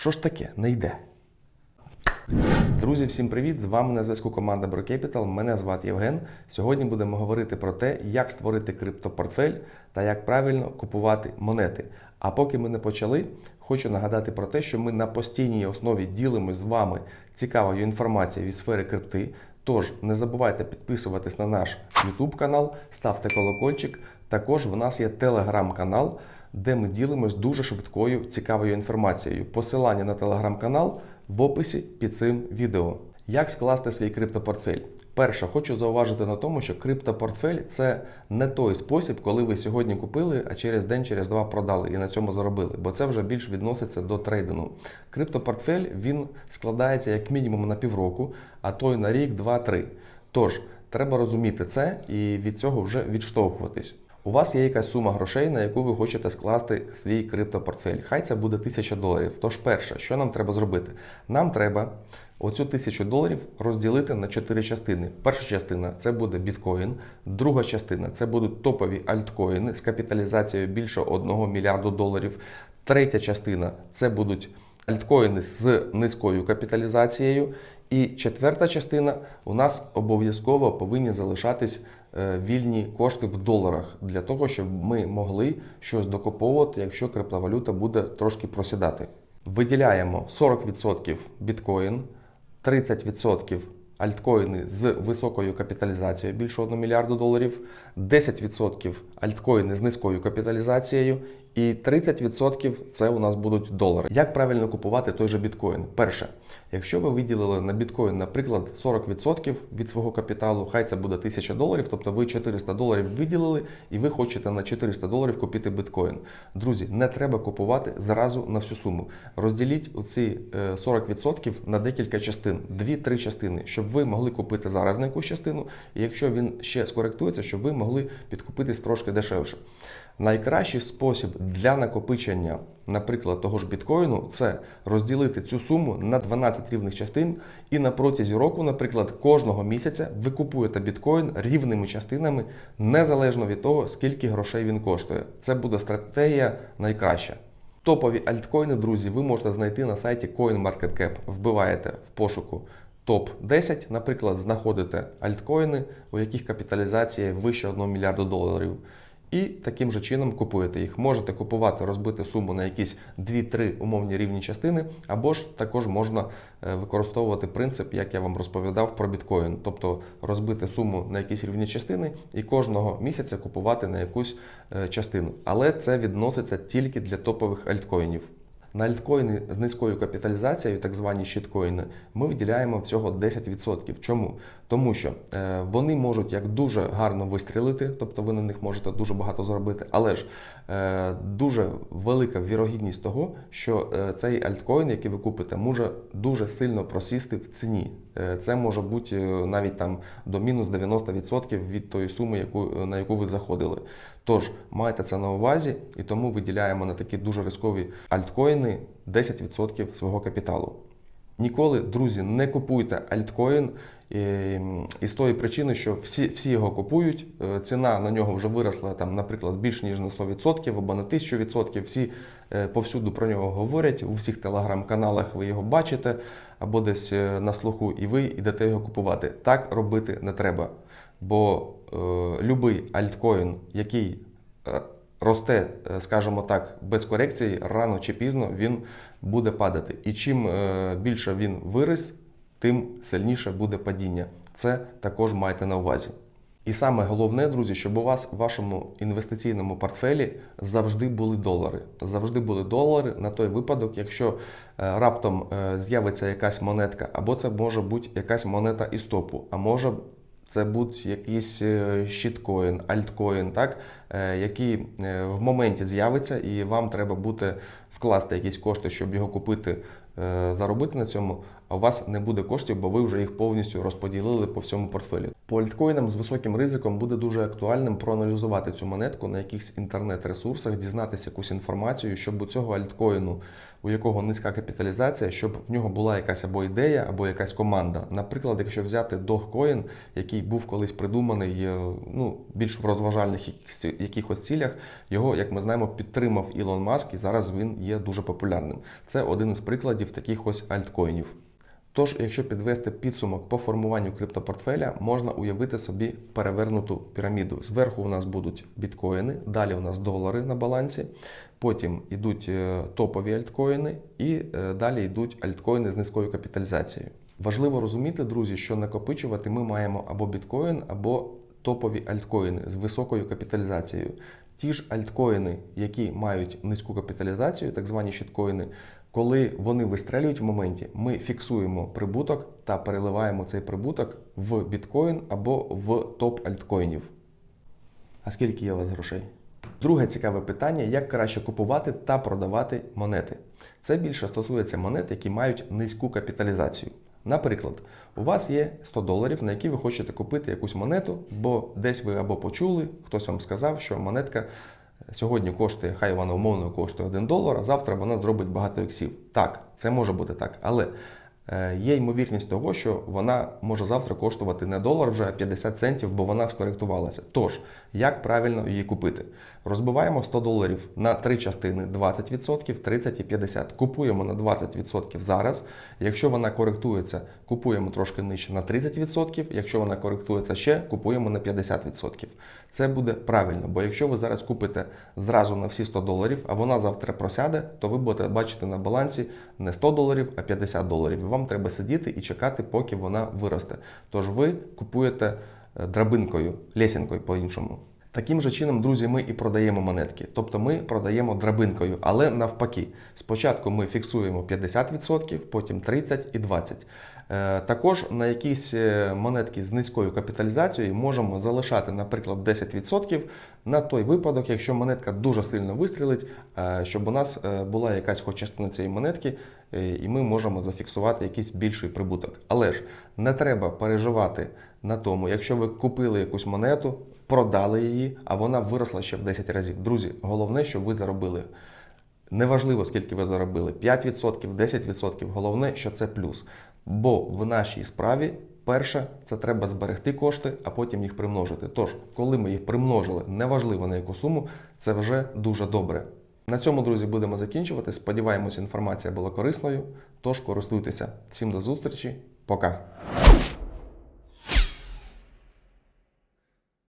Що ж таке? Не йде. Друзі, всім привіт! З вами на зв'язку команда BroCapital. Мене звати Євген. Сьогодні будемо говорити про те, як створити криптопортфель та як правильно купувати монети. А поки ми не почали, хочу нагадати про те, що ми на постійній основі ділимось з вами цікавою інформацією від сфери крипти. Тож не забувайте підписуватись на наш YouTube канал, ставте колокольчик. Також в нас є телеграм-канал, де ми ділимось дуже швидкою цікавою інформацією. Посилання на телеграм-канал в описі під цим відео. Як скласти свій криптопортфель? Перше, хочу зауважити на тому, що криптопортфель це не той спосіб, коли ви сьогодні купили, а через день, через два продали і на цьому заробили, бо це вже більш відноситься до трейдингу. Криптопортфель він складається як мінімум на півроку, а то й на рік, два-три. Тож треба розуміти це і від цього вже відштовхуватись. У вас є якась сума грошей, на яку ви хочете скласти свій криптопортфель. Хай це буде 1000 доларів. Тож, перше, що нам треба зробити? Нам треба оцю 1000 доларів розділити на 4 частини. Перша частина це буде біткоін, друга частина це будуть топові альткоїни з капіталізацією більше 1 мільярду доларів. Третя частина це будуть альткоїни з низькою капіталізацією. І четверта частина у нас обов'язково повинні залишатись вільні кошти в доларах для того, щоб ми могли щось докуповувати, якщо криптовалюта буде трошки просідати. Виділяємо 40% біткоін, 30% альткоїни з високою капіталізацією більше 1 мільярду доларів, 10% альткоїни з низькою капіталізацією. І 30% це у нас будуть долари. Як правильно купувати той же біткоін? Перше, якщо ви виділили на біткоін, наприклад, 40% від свого капіталу, хай це буде 1000 доларів, тобто ви 400 доларів виділили і ви хочете на 400 доларів купити біткоін. Друзі, не треба купувати зразу на всю суму. Розділіть оці е, 40% на декілька частин, 2-3 частини, щоб ви могли купити зараз на якусь частину, і якщо він ще скоректується, щоб ви могли підкупитись трошки дешевше. Найкращий спосіб для накопичення, наприклад, того ж біткоїну, це розділити цю суму на 12 рівних частин, і на протязі року, наприклад, кожного місяця ви купуєте біткоін рівними частинами, незалежно від того, скільки грошей він коштує. Це буде стратегія найкраща. Топові альткоїни, друзі, ви можете знайти на сайті CoinMarketCap. Вбиваєте в пошуку топ 10, наприклад, знаходите альткоїни, у яких капіталізація вище 1 мільярду доларів. І таким же чином купуєте їх. Можете купувати, розбити суму на якісь 2-3 умовні рівні частини, або ж також можна е, використовувати принцип, як я вам розповідав про біткоін, тобто розбити суму на якісь рівні частини і кожного місяця купувати на якусь е, частину. Але це відноситься тільки для топових альткоїнів. На альткоїни з низькою капіталізацією, так звані щиткоїни, ми виділяємо всього 10%. Чому? Тому що е, вони можуть як дуже гарно вистрілити, тобто ви на них можете дуже багато заробити, але ж е, дуже велика вірогідність того, що е, цей альткоін, який ви купите, може дуже сильно просісти в ціні. Е, це може бути е, навіть там до мінус 90% від тої суми, яку, на яку ви заходили. Тож майте це на увазі, і тому виділяємо на такі дуже рискові альткоїни 10% свого капіталу. Ніколи, друзі, не купуйте альткоін і, з тої причини, що всі, всі його купують. е, Ціна на нього вже виросла там, наприклад, більш ніж на 100% або на 1000%. Всі е, повсюду про нього говорять. У всіх телеграм-каналах ви його бачите, або десь е, на слуху, і ви йдете його купувати. Так робити не треба. Бо е, любий альткоін, який росте, е, скажімо так, без корекції, рано чи пізно він буде падати. І чим е, більше він виріс, тим сильніше буде падіння. Це також майте на увазі. І саме головне, друзі, щоб у вас в вашому інвестиційному портфелі завжди були долари. Завжди були долари на той випадок, якщо е, раптом з'явиться якась монетка, або це може бути якась монета із топу, а може це будь якийсь щіткоін, щиткоін, альткоін, так, е, який е, в моменті з'явиться, і вам треба буде вкласти якісь кошти, щоб його купити, е, заробити на цьому. А у вас не буде коштів, бо ви вже їх повністю розподілили по всьому портфелю. По альткоїнам з високим ризиком буде дуже актуальним проаналізувати цю монетку на якихось інтернет-ресурсах, дізнатися якусь інформацію, щоб у цього альткоїну, у якого низька капіталізація, щоб в нього була якась або ідея, або якась команда. Наприклад, якщо взяти Dogecoin, який був колись придуманий е, ну, більш в розважальних якихось, цілях, його, як ми знаємо, підтримав Ілон Маск, і зараз він є дуже популярним. Це один із прикладів таких ось альткоїнів. Тож, якщо підвести підсумок по формуванню криптопортфеля, можна уявити собі перевернуту піраміду. Зверху у нас будуть біткоїни, далі у нас долари на балансі, потім йдуть е, топові альткоїни і е, далі йдуть альткоїни з низькою капіталізацією. Важливо розуміти, друзі, що накопичувати ми маємо або біткоін, або топові альткоїни з високою капіталізацією. Ті ж альткоїни, які мають низьку капіталізацію, так звані щиткоїни, коли вони вистрелюють в моменті, ми фіксуємо прибуток та переливаємо цей прибуток в біткоін або в топ альткоїнів. А скільки є у вас грошей? Друге цікаве питання: як краще купувати та продавати монети. Це більше стосується монет, які мають низьку капіталізацію. Наприклад, у вас є 100 доларів, на які ви хочете купити якусь монету, бо десь ви або почули, хтось вам сказав, що монетка сьогодні коштує, хай вона умовно коштує 1 долар, а завтра вона зробить багато ексів. Так, це може бути так, але є ймовірність того, що вона може завтра коштувати не долар вже, а 50 центів, бо вона скоректувалася. Тож, як правильно її купити? Розбиваємо 100 доларів на три частини 20%, 30 і 50. Купуємо на 20% зараз. Якщо вона коректується, купуємо трошки нижче на 30%. Якщо вона коректується ще, купуємо на 50%. Це буде правильно, бо якщо ви зараз купите зразу на всі 100 доларів, а вона завтра просяде, то ви будете бачити на балансі не 100 доларів, а 50 доларів. Вам треба сидіти і чекати, поки вона виросте. Тож ви купуєте е, драбинкою, лесінкою по-іншому. Таким же чином, друзі, ми і продаємо монетки. Тобто ми продаємо драбинкою, але навпаки. Спочатку ми фіксуємо 50%, потім 30% і 20%. Е, Також на якісь е, монетки з низькою капіталізацією можемо залишати, наприклад, 10% на той випадок, якщо монетка дуже сильно вистрілить, е, щоб у нас була якась хоч частина цієї монетки, і ми можемо зафіксувати якийсь більший прибуток. Але ж не треба переживати на тому, якщо ви купили якусь монету, продали її, а вона виросла ще в 10 разів. Друзі, головне, щоб ви заробили. Неважливо, скільки ви заробили, 5%, 10%, головне, що це плюс. Бо в нашій справі перше це треба зберегти кошти, а потім їх примножити. Тож, коли ми їх примножили, неважливо на яку суму, це вже дуже добре. На цьому, друзі, будемо закінчувати. Сподіваємось, інформація була корисною. Тож користуйтеся. Всім до зустрічі, пока!